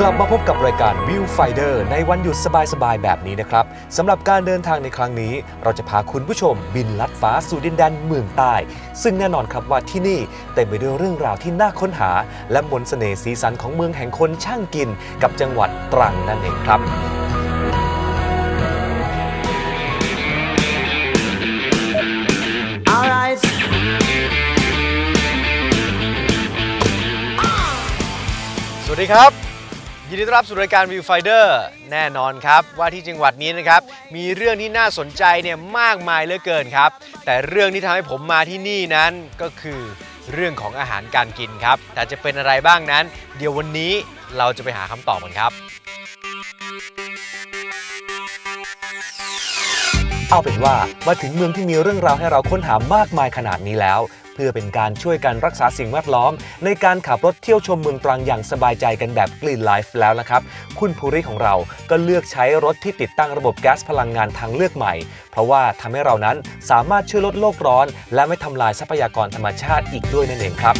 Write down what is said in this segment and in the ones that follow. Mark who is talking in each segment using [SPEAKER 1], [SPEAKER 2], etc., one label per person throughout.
[SPEAKER 1] กลับมาพบกับรายการ Viewfinder ในวันหยุดสบาย ๆ แบบนี้นะครับสำหรับการเดินทางในครั้งนี้ เราจะพาคุณผู้ชมบินลัดฟ้าสู่ดินแดนเมืองใต้ ซึ่งแน่นอนครับว่าที่นี่เต็มไปด้วยเรื่องราวที่น่าค้นหา และมนต์เสน่ห์สีสันของเมืองแห่งคนช่างกิน กับจังหวัดตรังนั่นเองครับ
[SPEAKER 2] Alright.
[SPEAKER 3] สวัสดีครับ ยินดีต้อนรับสู่รายการ Viewfinder แน่นอนครับ ว่าที่จังหวัดนี้นะครับ มีเรื่องที่น่าสนใจเนี่ยมากมายเหลือเกินครับ แต่เรื่องที่ทำให้ผมมาที่นี่นั้นก็คือเรื่องของอาหารการกินครับ แต่จะเป็นอะไรบ้างนั้น เดี๋ยววันนี้เราจะไปหาคำตอบกันครับ
[SPEAKER 1] เอาเป็นว่ามาถึงเมืองที่มีเรื่องราวให้เราค้นหามากมายขนาดนี้แล้ว เพื่อเป็นการช่วยกันรักษาสิ่งแวดล้อม ในการขับรถเที่ยวชมเมืองตรังอย่างสบายใจกันแบบกลีนไลฟ์แล้วนะครับ คุณภูริของเราก็เลือกใช้รถที่ติดตั้งระบบแก๊สพลังงานทางเลือกใหม่ เพราะว่าทำให้เรานั้นสามารถช่วยลดโลกร้อน และไม่ทำลายทรัพยากรธรรมชาติอีกด้วยนั่นเองครับ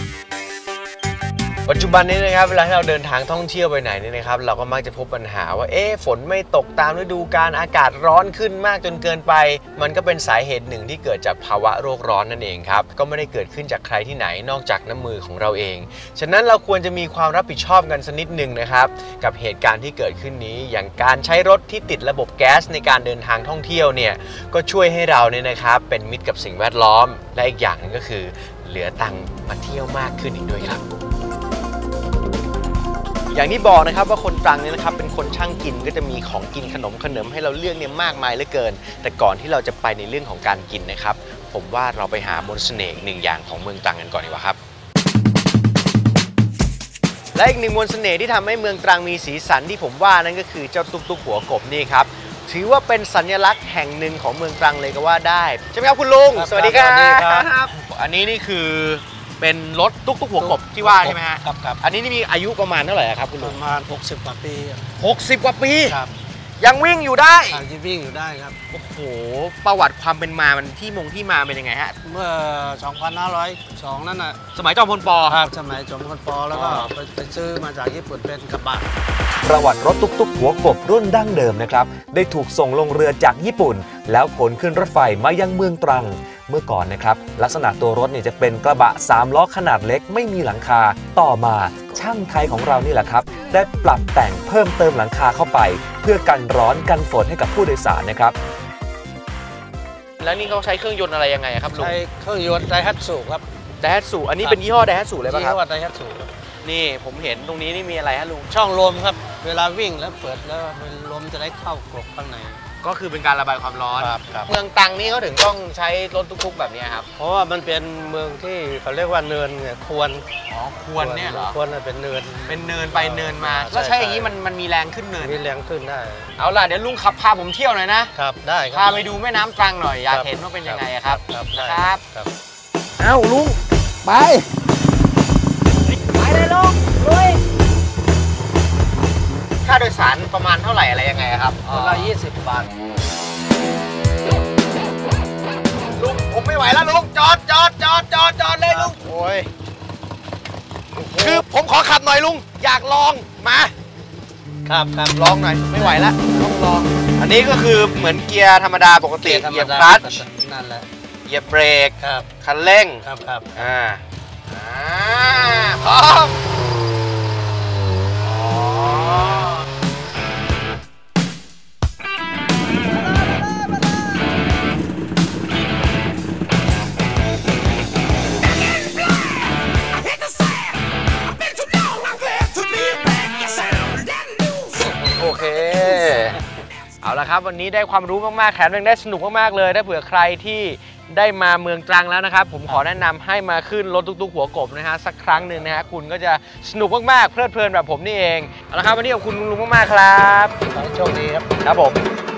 [SPEAKER 3] ปัจจุบันนี้นะครับเวลาที่เราเดินทางท่องเที่ยวไปไหนเนี่ยนะครับเราก็มักจะพบปัญหาว่าเอ๊ะฝนไม่ตกตามฤดูกาลอากาศร้อนขึ้นมากจนเกินไป มันก็เป็นสาเหตุหนึ่งที่เกิดจากภาวะโรคร้อนนั่นเองครับก็ไม่ได้เกิดขึ้นจากใครที่ไหนนอกจากน้ำมือของเราเอง ฉะนั้นเราควรจะมีความรับผิดชอบกันสักนิดหนึ่งนะครับกับเหตุการณ์ที่เกิดขึ้นนี้ อย่างการใช้รถที่ติดระบบแก๊สในการเดินทางท่องเที่ยวเนี่ยก็ช่วยให้เราเนี่ยนะครับเป็นมิตรกับสิ่งแวดล้อม และอีกอย่างนึงก็คือ เหลือตังค์มาเที่ยวมากขึ้นอีกด้วยครับ อย่างที่บอกนะครับว่าคนตรังเนี่ยนะครับเป็นคนช่างกินก็จะมีของกินขนมขนมให้เราเลือกเนี่ยมากมายเหลือเกิน แต่ก่อนที่เราจะไปในเรื่องของการกินนะครับ ผมว่าเราไปหามนต์เสน่ห์หนึ่งอย่างของเมืองตรังกันก่อนดีกว่าครับ และอีกหนึ่งมนต์เสน่ห์ที่ทำให้เมืองตรังมีสีสันที่ผมว่านั่นก็คือเจ้าตุ๊กตุ๊กหัวกบนี่ครับถือว่าเป็นสัญลักษณ์แห่งหนึ่งของเมืองตรังเลยก็ว่าได้ใช่ไหมครับคุณลุง
[SPEAKER 4] ครับ
[SPEAKER 3] สวัสดีครับ
[SPEAKER 4] สวัสดีครับ
[SPEAKER 3] อันนี้นี่คือ เป็นรถตุ๊กตุ๊กหัวกบที่ว่าใช่ไหมฮะ
[SPEAKER 4] ครับครับ
[SPEAKER 3] อันนี้นี่มีอายุประมาณเท่าไหร่ครับคุณ
[SPEAKER 4] ป
[SPEAKER 3] ลุง
[SPEAKER 4] ระมาณ 60 กว่าปี
[SPEAKER 3] 60 กว่าปี
[SPEAKER 4] ครับ
[SPEAKER 3] ยังวิ่งอยู่ได้
[SPEAKER 4] ทางที่วิ่งอยู่ได้ครับ
[SPEAKER 3] โอ้โห ประวัติความเป็นมามันที่มงที่มาเป็นยังไงฮะ
[SPEAKER 4] เมื่อ 2502 นั่นน่ะ
[SPEAKER 3] สมัยจอมพลป
[SPEAKER 4] ครับสมัยจอมพลปแล้วก็
[SPEAKER 3] อ๋อ
[SPEAKER 4] ไปไปซื้อมาจากญี่ปุ่นเป็นกระบะ
[SPEAKER 1] ประวัติรถตุกๆหัวกบรุ่นดั้งเดิมนะครับ ได้ถูกส่งลงเรือจากญี่ปุ่น แล้วขนขึ้นรถไฟมายังเมืองตรัง เมื่อก่อนนะครับลักษณะตัวรถเนี่ยจะเป็นกระบะ 3 ล้อขนาดเล็กไม่มีหลังคา ต่อมาช่างไทยของเรานี่แหละครับ ได้ปรับแต่งเพิ่มเติมหลังคาเข้าไป เพื่อกันร้อนกันฝนให้กับผู้โดยสารนะครับ
[SPEAKER 3] แล้วนี่เขาใช้เครื่องยนต์อะไรยังไงอะครับลุง
[SPEAKER 4] ใช้เครื่องยนต์ไดฮัตสุครับ
[SPEAKER 3] ไดฮัตสูอันนี้เป็นยี่ห้อไดฮัตสูเลยป่ะค
[SPEAKER 4] เรี
[SPEAKER 3] รั
[SPEAKER 4] ย
[SPEAKER 3] บ
[SPEAKER 4] กว่าไดฮัตสุ
[SPEAKER 3] นี่ผมเห็นตรงนี้นี่มีอะไรฮะลุง
[SPEAKER 4] ช่องลมครับ เวลาวิ่งแล้วเปิดแล้วลมจะได้เข้ากรบข้างใน
[SPEAKER 3] ก็คือเป็นการระบายความร้อน
[SPEAKER 4] ครับครับ
[SPEAKER 3] เมืองตรังนี่เขาถึงต้องใช้รถตุ๊กๆแบบนี้ครับ
[SPEAKER 4] เพราะว่ามันเป็นเมืองที่เขาเรียกว่าเนินไงควร
[SPEAKER 3] อ๋อควรเนี่ยเหรอ
[SPEAKER 4] ควรน่ะเป็นเนิน
[SPEAKER 3] เป็นเนินไปเนินมา
[SPEAKER 4] ใช่
[SPEAKER 3] แล้วใช้อย่างนี้
[SPEAKER 4] ใช่
[SPEAKER 3] มันมันมีแรงขึ้นเนิน
[SPEAKER 4] มีแรงขึ้นได้
[SPEAKER 3] เอาล่ะเดี๋ยวลุงขับพาผมเที่ยวหน่อยนะ
[SPEAKER 4] ครับได้ครั
[SPEAKER 3] พาไปดูแม่น้ำตรังหน่อยอยาก
[SPEAKER 4] ครับ
[SPEAKER 3] เห็นว่าเป็นยังไงอะครับ
[SPEAKER 4] ครับได้
[SPEAKER 3] ครับ
[SPEAKER 4] ครับ
[SPEAKER 3] เอ้าลุง ไป ไปเลยลุงลุยค่าโดยสารประมาณเท่าไหร่อะไรยังไงอะครับ
[SPEAKER 4] คนละ20บาท
[SPEAKER 3] ลุงผมไม่ไหวแล้วลุงจอดจอดจอดจอดจอดเลยลุง
[SPEAKER 4] โอ้ย
[SPEAKER 3] คือผมขอขับหน่อยลุง อยากลองมา
[SPEAKER 4] ครับครับ
[SPEAKER 3] ลองหน่อยไม่ไหวแล้วต้องลอง อันนี้ก็คือเหมือนเกียร์ธรรมดาปกติ
[SPEAKER 4] ธรร
[SPEAKER 3] เหยียบ
[SPEAKER 4] มดา
[SPEAKER 3] คลัตช์
[SPEAKER 4] นั่นแหละ
[SPEAKER 3] เหยียบเบรก
[SPEAKER 4] ครับ
[SPEAKER 3] คันเร่ง
[SPEAKER 4] ครับครับ
[SPEAKER 3] อ่าอ่าพร้อม ละครับ วันนี้ได้ความรู้มากๆแถมยังได้สนุกมากๆเลย ถ้าเผื่อใครที่ได้มาเมืองตรังแล้วนะครับ ผมขอแนะนำให้มาขึ้นรถตุ๊กๆหัวกบนะฮะสักครั้งหนึ่งนะฮะคุณก็จะสนุกมากๆเพลิดเพลินแบบผมนี่เองเอาละครับวันนี้ขอบคุณลุงๆมากๆครับ
[SPEAKER 4] ขอให้โชคดีครับ
[SPEAKER 3] ครับผม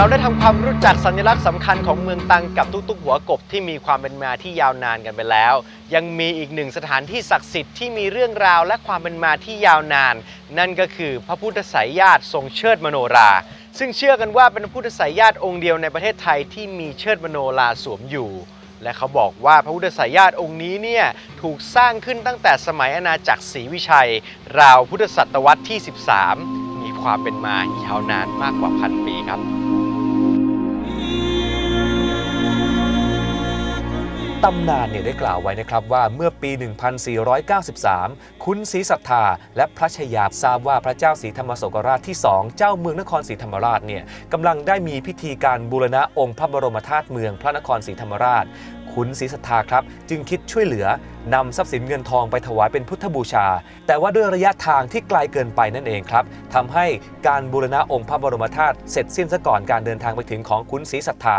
[SPEAKER 3] เราได้ทำความรู้จักสัญลักษณ์สำคัญของเมืองตังกับทุกๆ หัวกบที่มีความเป็นมาที่ยาวนานกันไปแล้ว ยังมีอีกหนึ่งสถานที่ศักดิ์สิทธิ์ที่มีเรื่องราวและความเป็นมาที่ยาวนาน นั่นก็คือพระพุทธไสยญาติทรงเชิดมโนรา ซึ่งเชื่อกันว่าเป็นพระพุทธไสยญาติองค์เดียวในประเทศไทยที่มีเชิดมโนราสวมอยู่และเขาบอกว่าพระพุทธสายญาติองค์นี้เนี่ยถูกสร้างขึ้นตั้งแต่สมัยอาณาจักรศรีวิชัย ราวพุทธศตวรรษที่ 13 มีความเป็นมายาวนานมากกว่าพันปีครับ
[SPEAKER 1] ตำนานเนี่ยได้กล่าวไว้นะครับว่าเมื่อปี 1493 คุณศรีศรัทธา และพระชายาทราบว่าพระเจ้าศรีธรรมโศกราชที่ 2 เจ้าเมืองนครศรีธรรมราชเนี่ยกำลังได้มีพิธีการบูรณะองค์พระบรมธาตุเมืองพระนครศรีธรรมราช คุณศรีศรัทธาครับ จึงคิดช่วยเหลือนำทรัพย์สินเงินทองไปถวายเป็นพุทธบูชา แต่ว่าด้วยระยะทางที่ไกลเกินไปนั่นเองครับทำให้การบูรณะองค์พระบรมธาตุเสร็จสิ้นซะก่อนการเดินทางไปถึงของคุณศรีศรัทธา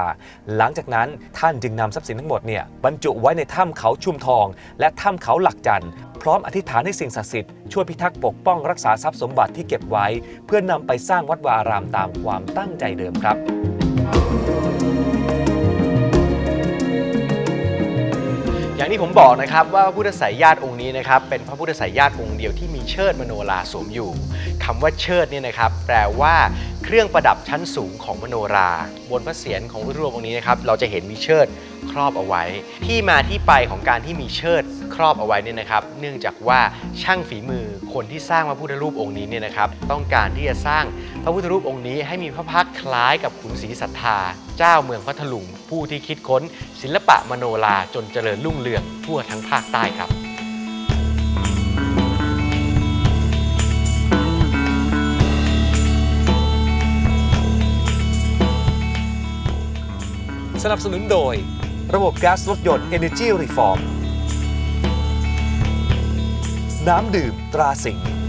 [SPEAKER 1] หลังจากนั้นท่านจึงนำทรัพย์สินทั้งหมดเนี่ยบรรจุไว้ในถ้ำเขาชุมทอง และถ้ำเขาหลักจันทร์พร้อมอธิษฐานให้สิ่งศักดิ์สิทธิ์ช่วยพิทักษ์ปกป้องรักษาทรัพย์สมบัติที่เก็บไว้ เพื่อนำไปสร้างวัดวาอารามตามความตั้งใจเดิมครับ
[SPEAKER 3] อย่างที่ผมบอกนะครับว่าพระพุทธสายญาติองค์นี้นะครับเป็นพระพุทธสายญาติองค์เดียวที่มีเชิดมโนราสวมอยู่คำว่าเชิดเนี่ยนะครับแปลว่าเครื่องประดับชั้นสูงของมโนรา บนพระเศียรของพระรูปองค์นี้นะครับเราจะเห็นมีเชิดครอบเอาไว้ ที่มาที่ไปของการที่มีเชิดครอบเอาไว้เนี่ยนะครับ เนื่องจากว่าช่างฝีมือคนที่สร้างพระพุทธรูปองค์นี้เนี่ยนะครับ ต้องการที่จะสร้างพระพุทธรูปองค์นี้ให้มีพระพักคล้ายกับขุนศรีศรัทธา เจ้าเมืองพัทลุง ผู้ที่คิดค้น ศิลปะมโนราจนเจริญรุ่งเรืองทั่วทั้งภาคใต้ครับ
[SPEAKER 1] สนับสนุนโดย ระบบก๊าซรถยนต์ Energy Reform น้ำดื่มตราสิงห์